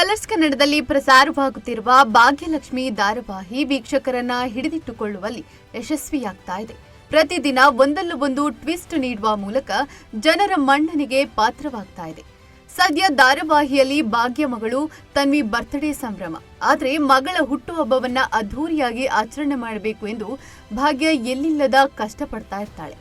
Colours ಕನ್ನಡದಲ್ಲಿ ಪ್ರಸಾರವಾಗುತ್ತಿರುವ ಭಾಗ್ಯಲಕ್ಷ್ಮಿ ಧಾರಾವಾಹಿ ವೀಕ್ಷಕರನ್ನ ಹಿಡಿದಿಟ್ಟುಕೊಳ್ಳುವಲ್ಲಿ ಯಶಸ್ವಿಯಾಗ್ತಾ ಇದೆ. ಪ್ರತಿದಿನ ಒಂದಲ್ಲ ಒಂದು ಟ್ವಿಸ್ಟ್ ನೀಡುವ ಮೂಲಕ ಜನರ ಮನ್ನಣೆಗೆ ಪಾತ್ರವಾಗ್ತಾ ಇದೆ. ಸದ್ಯ ಧಾರಾವಾಹಿಯಲ್ಲಿ ಭಾಗ್ಯ ಮಗಳು ತನ್ವಿ ಬರ್ತ್ಡೇ ಸಂಭ್ರಮ. ಆದರೆ ಮಗಳ ಹುಟ್ಟುಹಬ್ಬವನ್ನ ಅದ್ಧೂರಿಯಾಗಿ ಆಚರಣೆ ಮಾಡಬೇಕು ಎಂದು ಭಾಗ್ಯ ಎಲ್ಲಿಲ್ಲದ ಕಷ್ಟಪಡ್ತಾ ಇರ್ತಾಳೆ.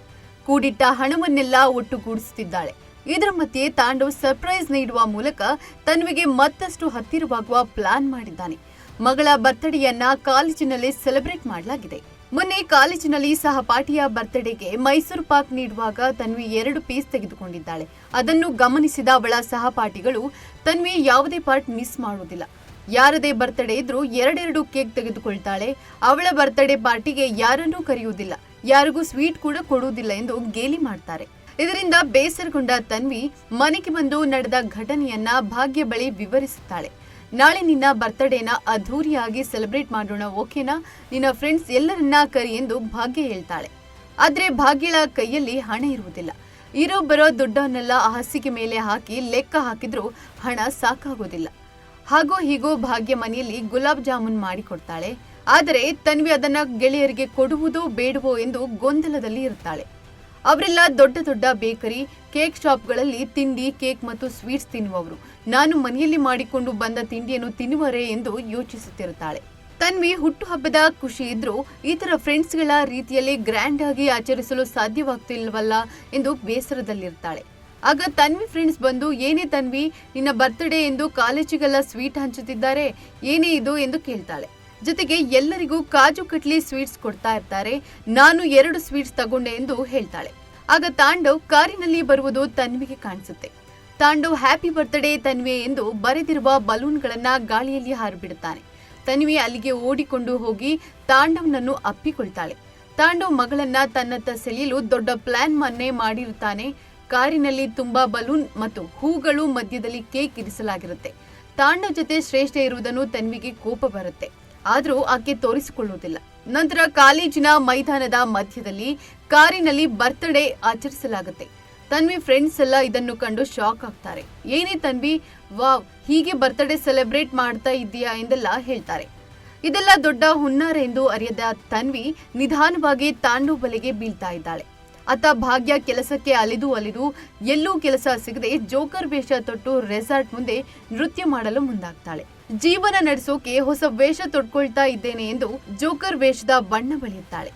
ಕೂಡಿಟ್ಟ ಹಣವನ್ನೆಲ್ಲ ಒಟ್ಟುಗೂಡಿಸುತ್ತಿದ್ದಾಳೆ. ಇದರ ಮಧ್ಯೆ ತಾಂಡವ್ ಸರ್ಪ್ರೈಸ್ ನೀಡುವ ಮೂಲಕ ತನ್ವಿಗೆ ಮತ್ತಷ್ಟು ಹತ್ತಿರವಾಗುವ ಪ್ಲಾನ್ ಮಾಡಿದ್ದಾನೆ. ಮಗಳ ಬರ್ತ್ಡೇಯನ್ನ ಕಾಲೇಜಿನಲ್ಲಿ ಸೆಲೆಬ್ರೇಟ್ ಮಾಡಲಾಗಿದೆ. ಮೊನ್ನೆ ಕಾಲೇಜಿನಲ್ಲಿ ಸಹಪಾಠಿಯ ಬರ್ತ್ಡೇಗೆ ಮೈಸೂರು ಪಾಕ್ ನೀಡುವಾಗ ತನ್ವಿ ಎರಡು ಪೀಸ್ ತೆಗೆದುಕೊಂಡಿದ್ದಾಳೆ. ಅದನ್ನು ಗಮನಿಸಿದ ಅವಳ ಸಹಪಾಠಿಗಳು, ತನ್ವಿ ಯಾವುದೇ ಪಾರ್ಟ್ ಮಿಸ್ ಮಾಡುವುದಿಲ್ಲ. ಯಾರದೇ ಬರ್ತ್ಡೇ ಇದ್ರೂ ಎರಡೆರಡು ಕೇಕ್ ತೆಗೆದುಕೊಳ್ತಾಳೆ. ಅವಳ ಬರ್ತ್ಡೇ ಪಾರ್ಟಿಗೆ ಯಾರನ್ನೂ ಕರೆಯುವುದಿಲ್ಲ. ಯಾರಿಗೂ ಸ್ವೀಟ್ ಕೂಡ ಕೊಡುವುದಿಲ್ಲ ಎಂದು ಗೇಲಿ ಮಾಡ್ತಾರೆ. ಇದರಿಂದ ಬೇಸರಗೊಂಡ ತನ್ವಿ ಮನೆಗೆ ಬಂದು ನಡೆದ ಘಟನೆಯನ್ನ ಭಾಗ್ಯ ಬಳಿ ವಿವರಿಸುತ್ತಾಳೆ. ನಾಳೆ ನಿನ್ನ ಬರ್ತ್ಡೇನ ಅದ್ಧೂರಿಯಾಗಿ ಸೆಲೆಬ್ರೇಟ್ ಮಾಡೋಣ, ಓಕೆನಾ? ನಿನ್ನ ಫ್ರೆಂಡ್ಸ್ ಎಲ್ಲರನ್ನ ಕರಿ ಎಂದು ಭಾಗ್ಯ ಹೇಳ್ತಾಳೆ. ಆದ್ರೆ ಭಾಗ್ಯಳ ಕೈಯಲ್ಲಿ ಹಣ ಇರುವುದಿಲ್ಲ. ಇರೋ ಬರೋ ದುಡ್ಡನ್ನೆಲ್ಲ ಹಾಸಿಗೆ ಮೇಲೆ ಹಾಕಿ ಲೆಕ್ಕ ಹಾಕಿದ್ರು ಹಣ ಸಾಕಾಗೋದಿಲ್ಲ. ಹಾಗೋ ಹೀಗೋ ಭಾಗ್ಯ ಮನೆಯಲ್ಲಿ ಗುಲಾಬ್ ಜಾಮೂನ್ ಮಾಡಿಕೊಡ್ತಾಳೆ. ಆದರೆ ತನ್ವಿ ಅದನ್ನ ಗೆಳೆಯರಿಗೆ ಕೊಡುವುದೋ ಬೇಡವೋ ಎಂದು ಗೊಂದಲದಲ್ಲಿ ಇರುತ್ತಾಳೆ ಅವರೆಲ್ಲ ದೊಡ್ಡ ದೊಡ್ಡ ಬೇಕರಿ, ಕೇಕ್ ಶಾಪ್ಗಳಲ್ಲಿ ತಿಂಡಿ, ಕೇಕ್ ಮತ್ತು ಸ್ವೀಟ್ಸ್ ತಿನ್ನುವವರು. ನಾನು ಮನೆಯಲ್ಲಿ ಮಾಡಿಕೊಂಡು ಬಂದ ತಿಂಡಿಯನ್ನು ತಿನ್ನುವರೇ ಎಂದು ಯೋಚಿಸುತ್ತಿರುತ್ತಾಳೆ. ತನ್ವಿ ಹುಟ್ಟುಹಬ್ಬದ ಖುಷಿ ಇದ್ರೂ ಇತರ ಫ್ರೆಂಡ್ಸ್ ಫ್ರೆಂಡ್ಸ್ಗಳ ರೀತಿಯಲ್ಲಿ ಗ್ರ್ಯಾಂಡ್ ಆಗಿ ಆಚರಿಸಲು ಸಾಧ್ಯವಾಗ್ತಿಲ್ವಲ್ಲ ಎಂದು ಬೇಸರದಲ್ಲಿರ್ತಾಳೆ. ಆಗ ತನ್ವಿ ಫ್ರೆಂಡ್ಸ್ ಬಂದು, ಏನೇ ತನ್ವಿ, ನಿನ್ನ ಬರ್ತ್ಡೇ ಎಂದು ಕಾಲೇಜಿಗೆಲ್ಲ ಸ್ವೀಟ್ ಹಂಚುತ್ತಿದ್ದಾರೆ, ಏನೇ ಇದು? ಎಂದು ಕೇಳ್ತಾಳೆ. ಜೊತೆಗೆ ಎಲ್ಲರಿಗೂ ಕಾಜು ಕಟ್ಲಿ ಸ್ವೀಟ್ಸ್ ಕೊಡ್ತಾ ಇರ್ತಾರೆ. ನಾನು ಎರಡು ಸ್ವೀಟ್ಸ್ ತಗೊಂಡೆ ಎಂದು ಹೇಳ್ತಾಳೆ. ಆಗ ತಾಂಡವ್ ಕಾರಿನಲ್ಲಿ ಬರುವುದು ತನ್ವಿಗೆ ಕಾಣಿಸುತ್ತೆ. ತಾಂಡವ್ ಹ್ಯಾಪಿ ಬರ್ತ್ಡೇ ತನ್ವಿ ಎಂದು ಬರೆದಿರುವ ಬಲೂನ್ಗಳನ್ನ ಗಾಳಿಯಲ್ಲಿ ಹಾರಿಬಿಡುತ್ತಾನೆ. ತನ್ವಿ ಅಲ್ಲಿಗೆ ಓಡಿಕೊಂಡು ಹೋಗಿ ತಾಂಡವ್ನನ್ನು ಅಪ್ಪಿಕೊಳ್ತಾಳೆ. ತಾಂಡವ್ ಮಗಳನ್ನ ತನ್ನತ್ತ ಸೆಳೆಯಲು ದೊಡ್ಡ ಪ್ಲಾನ್ ಮನ್ನೆ ಮಾಡಿರುತ್ತಾನೆ. ಕಾರಿನಲ್ಲಿ ತುಂಬಾ ಬಲೂನ್ ಮತ್ತು ಹೂಗಳು ಮಧ್ಯದಲ್ಲಿ ಕೇಕ್ ಇರಿಸಲಾಗಿರುತ್ತೆ. ತಾಂಡವ್ ಜೊತೆ ಶ್ರೇಷ್ಠ ಇರುವುದನ್ನು ತನ್ವಿಗೆ ಕೋಪ ಬರುತ್ತೆ. ಆದ್ರೂ ಆಕೆ ತೋರಿಸಿಕೊಳ್ಳುವುದಿಲ್ಲ. ನಂತರ ಕಾಲೇಜಿನ ಮೈದಾನದ ಮಧ್ಯದಲ್ಲಿ ಕಾರಿನಲ್ಲಿ ಬರ್ತ್ಡೇ ಆಚರಿಸಲಾಗುತ್ತೆ. ತನ್ವಿ ಫ್ರೆಂಡ್ಸ್ ಎಲ್ಲ ಇದನ್ನು ಕಂಡು ಶಾಕ್ ಆಗ್ತಾರೆ. ಏನೇ ತನ್ವಿ, ವಾವ್, ಹೀಗೆ ಬರ್ತ್ಡೇ ಸೆಲೆಬ್ರೇಟ್ ಮಾಡ್ತಾ ಇದೆಯಾ ಎಂದೆಲ್ಲ ಹೇಳ್ತಾರೆ. ಇದೆಲ್ಲ ದೊಡ್ಡ ಹುನ್ನಾರ ಎಂದು ಅರಿಯದ ತನ್ವಿ ನಿಧಾನವಾಗಿ ತಾಂಡು ಬಲೆಗೆ ಬೀಳ್ತಾ ಇದ್ದಾಳೆ. ಅತ್ತ ಭಾಗ್ಯ ಕೆಲಸಕ್ಕೆ ಅಲಿದು ಅಲಿದು ಎಲ್ಲೂ ಕೆಲಸ ಸಿಗದೆ ಜೋಕರ್ ವೇಷ ತೊಟ್ಟು ರೆಸಾರ್ಟ್ ಮುಂದೆ ನೃತ್ಯ ಮಾಡಲು ಮುಂದಾಗ್ತಾಳೆ. ಜೀವನ ನಡೆಸೋಕೆ ಹೊಸ ವೇಷ ತೊಟ್ಕೊಳ್ತಾ ಇದ್ದೇನೆ ಎಂದು ಜೋಕರ್ ವೇಷದ ಬಣ್ಣ ಬಳಿಯುತ್ತಾಳೆ.